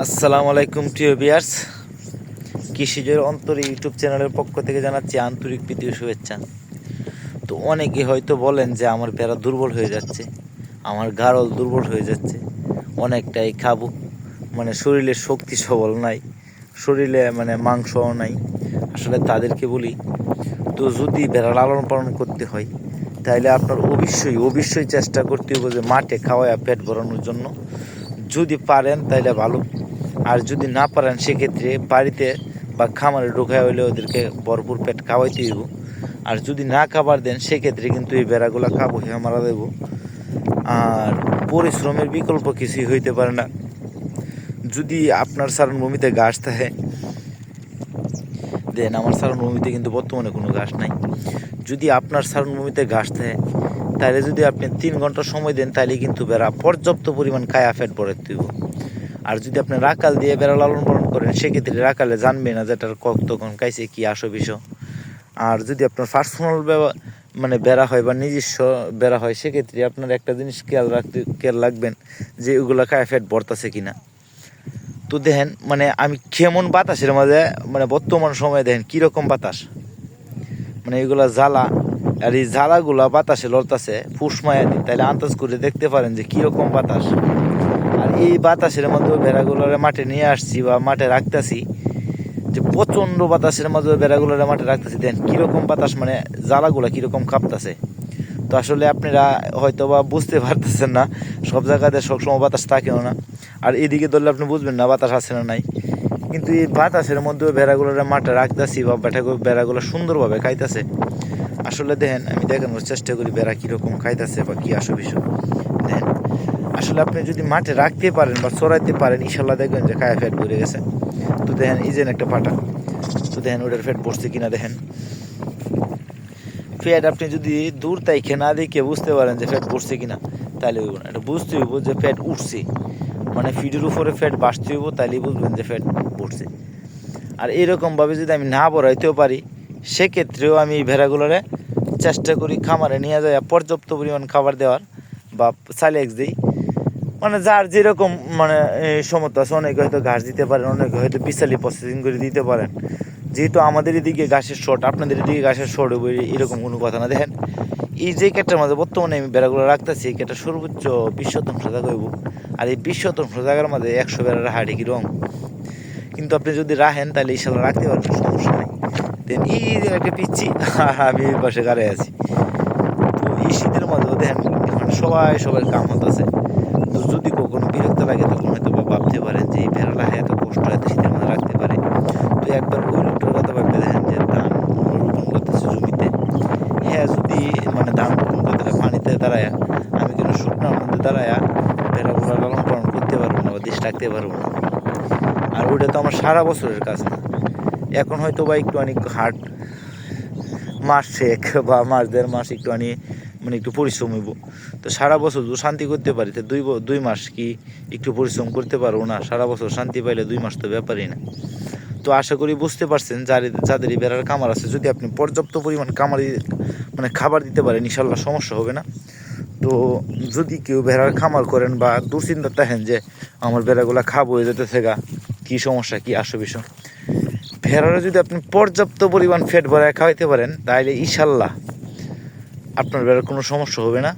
আসসালামু আলাইকুম, প্রিয় বিয়ার্স কৃষিজের অন্তর ইউটিউব চ্যানেলের পক্ষ থেকে জানাচ্ছি আন্তরিক প্রীতি ও শুভেচ্ছা। তো অনেকে হয়তো বলেন যে আমার বেড়া দুর্বল হয়ে যাচ্ছে, আমার গারল দুর্বল হয়ে যাচ্ছে, অনেকটাই খাব। মানে শরীরে শক্তি সবল নাই, শরীরে মানে মাংসও নাই। আসলে তাদেরকে বলি, তো যদি বেড়া লালন পালন করতে হয় তাহলে আপনার অবশ্যই অবশ্যই চেষ্টা করতে হবে যে মাঠে খাওয়ায় পেট ভরানোর জন্য। যদি পারেন তাহলে ভালো। আর যদি না পারেন, সেক্ষেত্রে বাড়িতে বা খামারে ঢোকায় হইলে ওদেরকে ভরপুর পেট খাওয়াইতে হইব। আর যদি না খাবার দেন, সেক্ষেত্রে কিন্তু এই বেড়াগুলো খাব হ্যাঁ মারা দেব। আর পরিশ্রমের বিকল্প কিছুই হইতে পারে না। যদি আপনার সারণ ভূমিতে ঘাস থাকে, দেন আমার সারণ ভূমিতে কিন্তু বর্তমানে কোনো ঘাস নাই। যদি আপনার সারণ ভূমিতে ঘাস থাকে তাহলে যদি আপনি তিন ঘণ্টা সময় দেন তাহলে কিন্তু বেড়া পর্যাপ্ত পরিমাণ কায়া ফ্যাট ভরে তুইব আর যদি আপনি রাকাল দিয়ে বেড়া লালন পালন করেন, সেক্ষেত্রে রাকালে জানবে না যে এটার কতক্ষণ কাইছে কী আসো বিষয় আর যদি আপনার পার্সোনাল মানে বেড়া হয় বা নিজস্ব বেড়া হয়, সেক্ষেত্রে আপনার একটা জিনিস খেয়াল রাখতে, খেয়াল রাখবেন যে ওগুলো কায়া ফ্যাট কি না তো দেখেন মানে আমি কেমন বাতাসের মাঝে মানে বর্তমান সময়ে দেখেন কীরকম বাতাস। মানে এগুলা জ্বালা আর এই জ্বালাগুলা বাতাসে লড়তাছে ফুসমায়ানি তাহলে আন্দাজ করে দেখতে পারেন যে কীরকম বাতাস। আর এই বাতাসের মধ্যে ভেড়াগুলোরে মাঠে নিয়ে আসছি বা মাঠে রাখতেছি, যে প্রচণ্ড বাতাসের মধ্যে ভেড়াগুলোরে মাঠে রাখতেছি। দেন কীরকম বাতাস মানে জ্বালাগুলা কীরকম কাঁপতাছে। তো আসলে আপনারা হয়তো বা বুঝতে পারতেছেন না, সব জায়গাতে সবসময় বাতাস থাকেও না। আর এদিকে ধরলে আপনি বুঝবেন না বাতাস আছে না নাই। কিন্তু এই বাতাসের মধ্যে ভেড়াগুলোরে মাঠে রাখতেছি বা বেটা ভেড়াগুলো সুন্দরভাবে খাইতেছে। আসলে দেখেন, আমি দেখানোর চেষ্টা করি বেড়া কীরকম খাইতেছে বা কী আসো বিষয়। দেখেন, আসলে আপনি যদি মাঠে রাখতে পারেন বা চড়াইতে পারেন, ইনশাল্লাহ দেখবেন যে খায়া ফ্যাট ভরে গেছে। তো দেখেন যে একটা পাটা, তো দেখেন ওটার ফ্যাট পড়ছে কিনা দেখেন। ফ্যাট আপনি যদি দূর তাইখে না দেখে বুঝতে পারেন যে ফ্যাট পড়ছে কিনা তাহলে হইব না। এটা বুঝতে হইব যে ফ্যাট উঠছে। মানে ফিডের উপরে ফ্যাট বাড়তে হইব তাহলেই বুঝবেন যে ফ্যাট পড়ছে আর এরকমভাবে যদি আমি না বড়াইতেও পারি, সেক্ষেত্রেও আমি এই ভেড়াগুলোরে চেষ্টা করি খামারে নিয়ে যায় পর্যাপ্ত পরিমাণ খাবার দেওয়ার বা সাইলেক্স দিই। মানে যার যেরকম মানে সমর্থ আছে, অনেকে হয়তো ঘাস দিতে পারেন, অনেকে হয়তো পিসালি প্রসেসিং করে দিতে পারেন। যেহেতু আমাদের এদিকে ঘাসের শর্ট আপনাদের এদিকে ঘাসের শর্ট এরকম কোনো কথা না। দেখেন, এই যে কেটার মাঝে বর্তমানে আমি বেড়াগুলো রাখতেছি, এই কেটা সর্বোচ্চ বিশ শতাংশ জায়গা হইব। আর এই বিশ শতাংশ জায়গার মাঝে একশো বেড়ার হাড়ি কি রং? কিন্তু আপনি যদি রাখেন, তাহলে ইনশাল্লাহ রাখতে পারবেন, সমস্যা নেই। দেন এই যে একটা পিচ্ছি। আর আমি এই পাশে গাড়ে আছি। তো এই শীতের মধ্যেও দেখেন সবাই, সবার কাম হতেছে তো যদি কখনো বিরক্ত লাগে, তখন হয়তো বা ভাবতে পারেন যে এই ভেড়াটা এত কষ্ট এত শীতের মধ্যে রাখতে পারে। তো একবার ওই লোকটার কথা ভাবতে দেখেন যে ধান রোপণ করতেছে জমিতে। হ্যাঁ যদি মানে ধান রোপণ করতে পানিতে দাঁড়ায়, আমি কিন্তু শুকনোর মধ্যে দাঁড়ায় ভেড়াগুলো লালন পালন করতে পারব না বা দেশ রাখতে পারব না। আর ওটা তো আমার সারা বছরের কাজ না। এখন হয়তো বা একটু অনেক হাট মাস বা মাস দেড় মাস একটু আনি মানে একটু পরিশ্রম হইব। তো সারা বছর যদি শান্তি করতে পারি, তো দুই দুই মাস কি একটু পরিশ্রম করতে পারব না? সারা বছর শান্তি পাইলে দুই মাস তো ব্যাপারই না। তো আশা করি বুঝতে পারছেন যার যাদের এই বেড়ার কামার আছে, যদি আপনি পর্যাপ্ত পরিমাণ কামারি মানে খাবার দিতে পারেন, ইনশাল্লাহ সমস্যা হবে না। তো যদি কেউ ভেড়ার খামার করেন বা দুশ্চিন্তা থাকেন যে, আমার বেড়াগুলা খাব যেতে থেকে কী সমস্যা, কী আসো বিষয় ভেড়ারা যদি আপনি পর্যাপ্ত পরিমাণ ফ্যাট ভরায় খাওয়াইতে পারেন তাহলে ইশাল্লাহ আপনার ভেড়ার কোনো সমস্যা হবে না,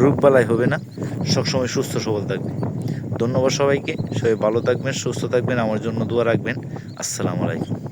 রোগবালাই হবে না। সবসময় সুস্থ সবল থাকবে ধন্যবাদ সবাইকে। সবাই ভালো থাকবেন, সুস্থ থাকবেন, আমার জন্য দোয়া রাখবেন। আসসালামু আলাইকুম।